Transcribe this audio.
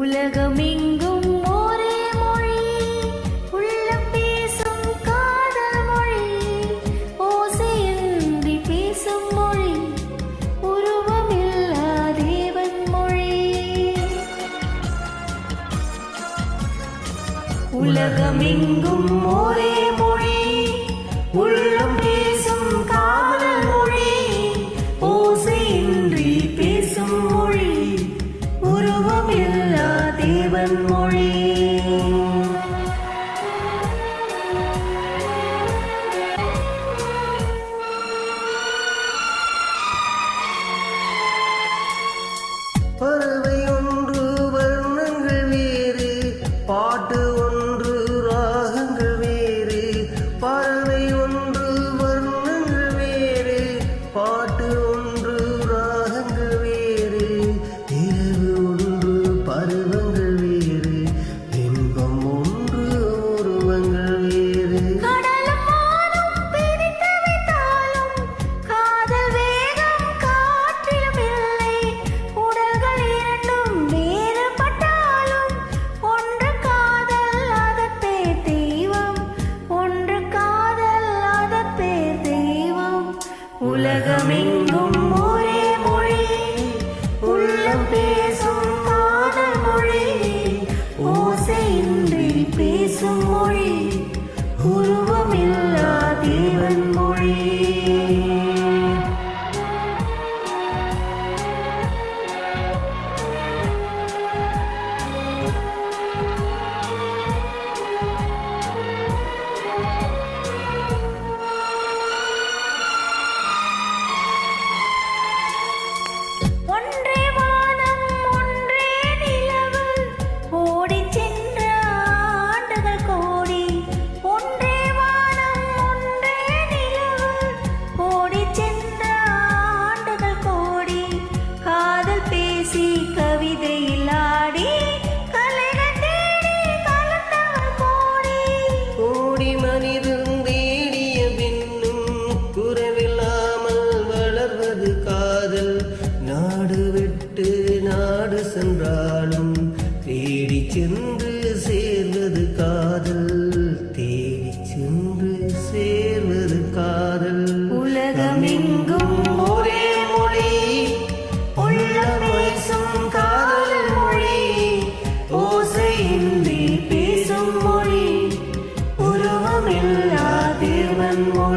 உலகமெங்கும் ஒரே மொழி உள்ளம் பேசும் காதல் மொழி ஓசையின்றி பேசும் மொழி உருவமில்லா தேவன் மொழி. உலகமெங்கும் ஒரே மொழி பறவை ஒன்று வர்ணங்கள் வேறு பாட்டு ஒன்று ராகங்கள் வேறு. பறவை உலகமெங்கும் சென்று சேர்வது காதல் தேடி சென்று சேர்வது காதல். உலகமெங்கும் ஒரே மொழி உள்ளம் பேசும் காதல் மொழி ஓசையின்றி பேசும் மொழி உருவமில்லா தேவன் மொழி.